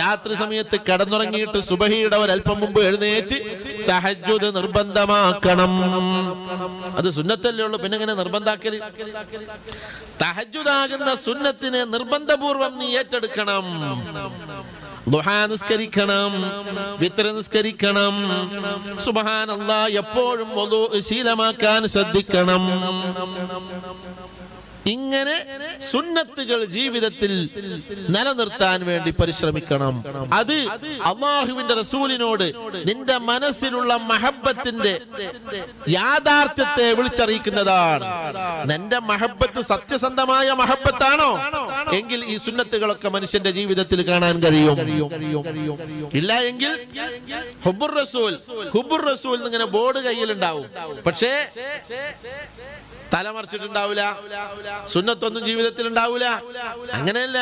രാത്രി സമയത്ത് കിടന്നുറങ്ങിയിട്ട് സുബഹിയുടെ ഒരല്പം മുമ്പ് എഴുന്നേറ്റ് തഹജുദ് നിർബന്ധമാക്കണം. അത് സുന്നത്തല്ലേ ഉള്ളൂ. പിന്നെ ഇങ്ങനെ നിർബന്ധാക്കൽ? തഹജുദാകുന്ന സുന്നത്തിനെ നിർബന്ധപൂർവം നീ ഏറ്റെടുക്കണം. ദുഹാ നിസ്കരിക്കണം വിത്ര നിസ്കരിക്കണം. സുബഹാനല്ലാ എപ്പോഴും ശീലമാക്കാൻ ശ്രദ്ധിക്കണം. ഇങ്ങനെ സുന്നത്തുകൾ ജീവിതത്തിൽ നിലനിർത്താൻ വേണ്ടി പരിശ്രമിക്കണം. അത് അള്ളാഹുവിന്റെ റസൂലിനോട് നിന്റെ മനസ്സിലുള്ള മഹബത്തിന്റെ യാഥാർത്ഥ്യത്തെ വിളിച്ചറിയിക്കുന്നതാണ്. നിന്റെ മഹബത്ത് സത്യസന്ധമായ മഹബത്താണോ? എങ്കിൽ ഈ സുന്നത്തുകളൊക്കെ മനുഷ്യന്റെ ജീവിതത്തിൽ കാണാൻ കഴിയും. ഇല്ല എങ്കിൽ ഹുബുർ റസൂൽ ഹുബുർ റസൂൽ ഇങ്ങനെ ബോർഡ് കയ്യിലുണ്ടാവും. പക്ഷേ തലമറിച്ചിട്ടുണ്ടാവില്ല സുന്നത്തൊന്നും ജീവിതത്തിൽ ഉണ്ടാവില്ല അങ്ങനെയല്ല.